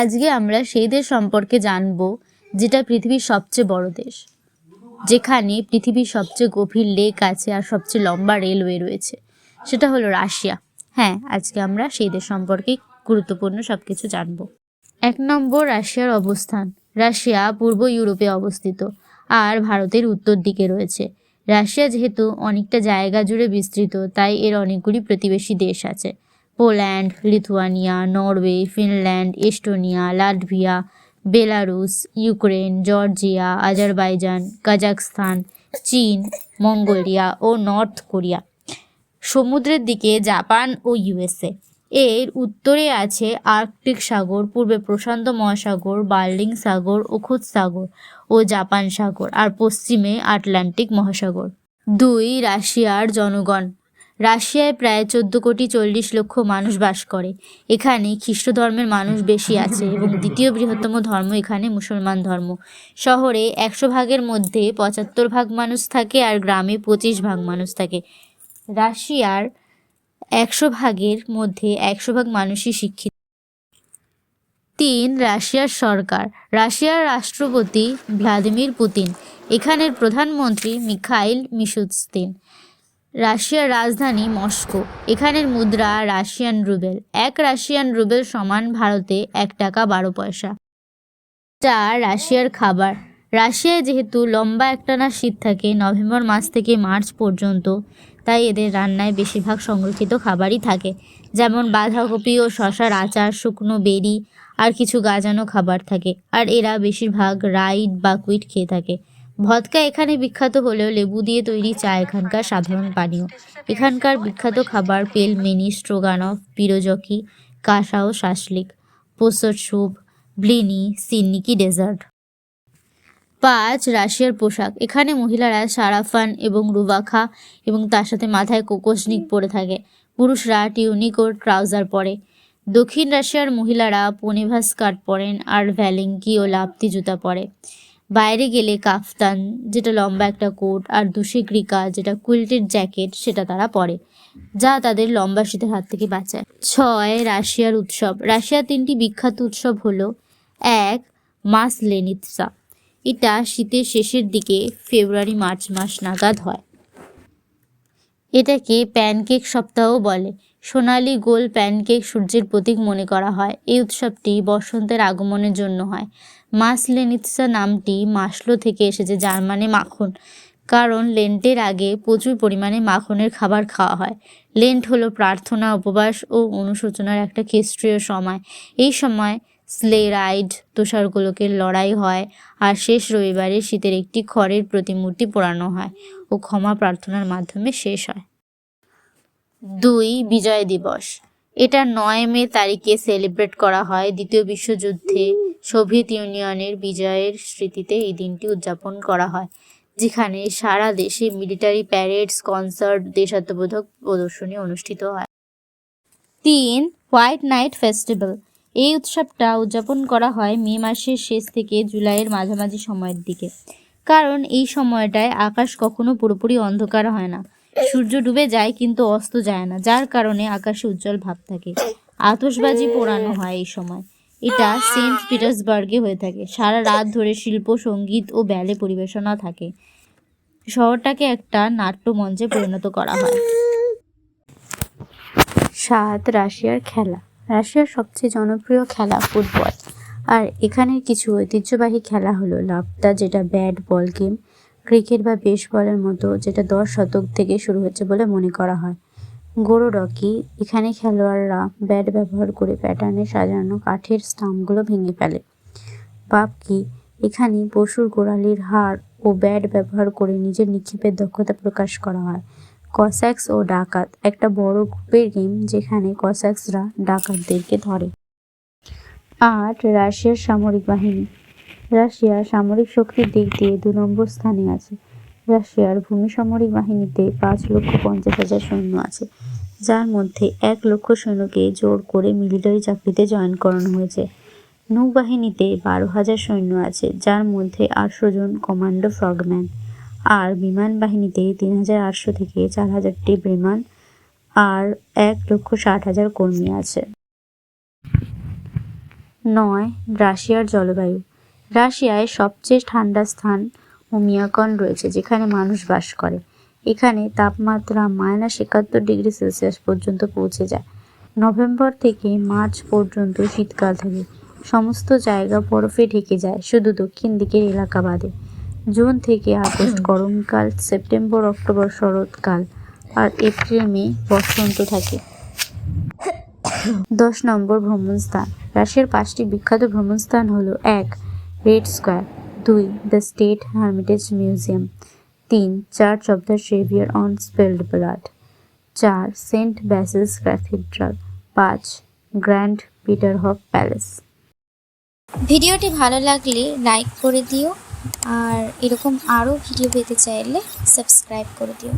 আজকে আমরা সেই দেশ সম্পর্কে জানব, যেটা পৃথিবীর সবচেয়ে বড় দেশ, যেখানে পৃথিবীর সবচেয়ে গভীর লেক আছে আর সবচেয়ে লম্বা রেলওয়ে রয়েছে। সেটা হলো রাশিয়া। হ্যাঁ আজকে আমরা সেই দেশ সম্পর্কে গুরুত্বপূর্ণ সব কিছু জানব। এক নম্বর, রাশিয়ার অবস্থান। রাশিয়া পূর্ব ইউরোপে অবস্থিত আর ভারতের উত্তর দিকে রয়েছে। রাশিয়া যেহেতু অনেকটা জায়গা জুড়ে বিস্তৃত, তাই এর অনেকগুলি প্রতিবেশী দেশ আছে। Poland, Lithuania, Norway, Finland, Estonia, Latvia, Belarus, Ukraine, Georgia, Azerbaijan Kazakhstan চীন, মঙ্গোলিয়া ও নর্থ কোরিয়া। সমুদ্রের দিকে জাপান ও ইউএসএ। এর উত্তরে আছে আর্কটিক সাগর, পূর্বে প্রশান্ত মহাসাগর বার্লিং সাগর ওখুত সাগর ও জাপান সাগর, আর পশ্চিমে আটলান্টিক মহাসাগর। দুই রাশিয়ার জনগণ। রাশিয়ায় প্রায় চোদ্দ কোটি চল্লিশ লক্ষ মানুষ বাস করে। এখানে খ্রিস্ট ধর্মের মানুষ বেশি আছে এবং দ্বিতীয় বৃহত্তম ধর্ম এখানে মুসলমান ধর্ম। শহরে একশো ভাগের মধ্যে পঁচাত্তর ভাগ মানুষ থাকে আর গ্রামে পঁচিশ ভাগ মানুষ থাকে। রাশিয়ার একশো ভাগের মধ্যে একশো ভাগ মানুষই শিক্ষিত। তিন, রাশিয়ার সরকার। রাশিয়ার রাষ্ট্রপতি ভ্লাদিমির পুতিন। এখানের প্রধানমন্ত্রী মিখাইল মিশুস্তিন রাশিয়ার রাজধানী মস্কো। এখানের মুদ্রা রাশিয়ান রুবেল। এক রাশিয়ান রুবেল সমান ভারতে এক টাকা বারো পয়সা। চার রাশিয়ার খাবার। রাশিয়ায় যেহেতু লম্বা একটানা শীত থাকে, নভেম্বর মাস থেকে মার্চ পর্যন্ত, তাই এদের রান্নায় বেশিরভাগ সংরক্ষিত খাবারই থাকে। যেমন বাঁধাকপি ও শশার আচার, শুকনো বেরি আর কিছু গাজানো খাবার থাকে। আর এরা বেশিরভাগ রাইড বা কুইট খেয়ে থাকে। ভদকা এখানে বিখ্যাত হলেও লেবু দিয়ে তৈরি চা এখানকার সাধারণ পানীয়। এখানকার বিখ্যাত খাবার পেলমেনি স্ট্রোগানফ পিরোজকি, কাঁসা ও শাসলিক পোসর স্যুপ ব্লিনি সিন্নিকি ডেজার্ট। পাঁচ, রাশিয়ার পোশাক। এখানে মহিলারা সারাফান এবং রুবাখা এবং তার সাথে মাথায় কোকোসনিক পরে থাকে। পুরুষরা টিউনিক ও ট্রাউজার পরে। দক্ষিণ রাশিয়ার মহিলারা পনেভা স্কার্ট পরেন আর ভ্যালেঙ্কি ও লাপ্তি জুতা পরে। বাইরে গেলে কাফতান, যেটা লম্বা একটা কোট, আর দুশিগ্রিকা যেটা কুইল্টেড জ্যাকেট, সেটা তারা পরে, যা তাদের লম্বা শীতের হাত থেকে বাঁচায়। ছয়, রাশিয়ার উৎসব। রাশিয়ার তিনটি বিখ্যাত উৎসব হলো, এক, মাস লেনিৎসা। এটা শীতের শেষের দিকে, ফেব্রুয়ারি, মার্চ মাস নাগাদ হয়। এটাকে প্যানকেক সপ্তাহ বলে। সোনালি গোল প্যানকেক সূর্যের প্রতীক মনে করা হয়। এই উৎসবটি বসন্তের আগমনের জন্য হয়। মাস মাসলেনিৎসা নামটি মাসলো থেকে এসেছে যার মানে মাখন। কারণ লেন্টের আগে প্রচুর পরিমাণে মাখনের খাবার খাওয়া হয়। লেন্ট হলো প্রার্থনা, উপবাস ও অনুশোচনার একটা খ্রিস্টীয় সময়। এই সময় স্লে রাইড তুষারগোলকের লড়াই হয় আর শেষ রবিবারে শীতের একটি খড়ের প্রতিমূর্তি পোড়ানো হয় ও ক্ষমা প্রার্থনার মাধ্যমে শেষ হয়। দুই, বিজয় দিবস। এটা নয় মে তারিখে সেলিব্রেট করা হয় দ্বিতীয় বিশ্বযুদ্ধে। সোভিয়েত ইউনিয়নের বিজয়ের স্মৃতিতে এই দিনটি উদযাপন করা হয়, যেখানে সারা দেশে মিলিটারি প্যারেডস, কনসার্ট, দেশাত্মবোধক প্রদর্শনী অনুষ্ঠিত হয়। তিন, হোয়াইট নাইট ফেস্টিভ্যাল। এই উৎসবটা উদযাপন করা হয় মে মাসের শেষ থেকে জুলাইয়ের মাঝামাঝি সময়ের দিকে। কারণ এই সময়টায় আকাশ কখনো পুরোপুরি অন্ধকার হয় না। সূর্য ডুবে যায় কিন্তু অস্ত যায় না, যার কারণে আকাশে উজ্জ্বল ভাব থাকে। আতশবাজি পোড়ানো হয় এই সময়। এটা সেন্ট পিটার্সবার্গে হয়ে থাকে। সারা রাত ধরে শিল্প, সংগীত ও ব্যালে পরিবেশনা থাকে। শহরটাকে একটা নাট্যমঞ্চে পরিণত করা হয়। সাত রাশিয়ার খেলা। রাশিয়ার সবচেয়ে জনপ্রিয় খেলা ফুটবল। আর এখানের কিছু ঐতিহ্যবাহী খেলা হলো লাপটা যেটা ব্যাট, বল গেম, ক্রিকেট বা বেসবলের মতো, যেটা দশ শতক থেকে শুরু হচ্ছে বলে মনে করা হয়। গোরো রকি এখানে খেলোয়াড়রা ব্যাট ব্যবহার করে প্যাটার্নে সাজানো কাঠের স্টাম্পগুলো ভেঙে ফেলে। পাপকি এখানে পশুর গোড়ালির হাড় ও ব্যাট ব্যবহার করে নিজের নিক্ষেপের দক্ষতা প্রকাশ করা হয়। কস্যাক্স ও ডাকাত। একটা বড় গ্রুপের গেম যেখানে কসাক্সরা ডাকাতদেরকে ধরে। আট, রাশিয়ার সামরিক বাহিনী। রাশিয়া সামরিক শক্তির দিক দিয়ে দু নম্বর স্থানে আছে। রাশিয়ার ভূমি সামরিক বাহিনীতে পাঁচ লক্ষ পঞ্চাশ হাজার সৈন্য আছে। যার মধ্যে এক লক্ষ সৈন্যকে জোর করে মিলিটারি চাকরিতে জয়েন করানো হয়েছে। নৌবাহিনীতে বারো হাজার সৈন্য আছে, যার মধ্যে আটশো জন কমান্ডো ফ্রগম্যান। আর বিমান বাহিনীতে তিন হাজার আটশো থেকে চার হাজারটি বিমান আর এক লক্ষ ষাট হাজার কর্মী আছে। নয়, রাশিয়ার জলবায়ু। রাশিয়ায় সবচেয়ে ঠান্ডা স্থান ওমিয়াকন রয়েছে, যেখানে মানুষ বাস করে। এখানে তাপমাত্রা মাইনাস একাত্তর ডিগ্রি সেলসিয়াস পর্যন্ত পৌঁছে যায়। নভেম্বর থেকে মার্চ পর্যন্ত শীতকাল থাকে। সমস্ত জায়গা বরফে ঢেকে যায়, শুধু দক্ষিণ দিকের এলাকা বাদে জুন থেকে আগস্ট গরমকাল, সেপ্টেম্বর, অক্টোবর শরৎকাল আর এপ্রিল, মে বসন্ত থাকে। দশ নম্বর ভ্রমণ স্থান। রাশিয়ার পাঁচটি বিখ্যাত ভ্রমণ স্থান হলো, এক, রেড স্কোয়ার, দুই, দ্য স্টেট হার্মিটেজ মিউজিয়াম, তিন, Church of the Saviour on Spilled Blood, চার, সেন্ট ব্যাসেলস ক্যাথিড্রাল, পাঁচ, গ্র্যান্ড পিটার পিটারহফ প্যালেস। ভিডিওটি ভালো লাগলে লাইক করে দিও। আর এরকম আরও ভিডিও পেতে চাইলে সাবস্ক্রাইব করে দিও।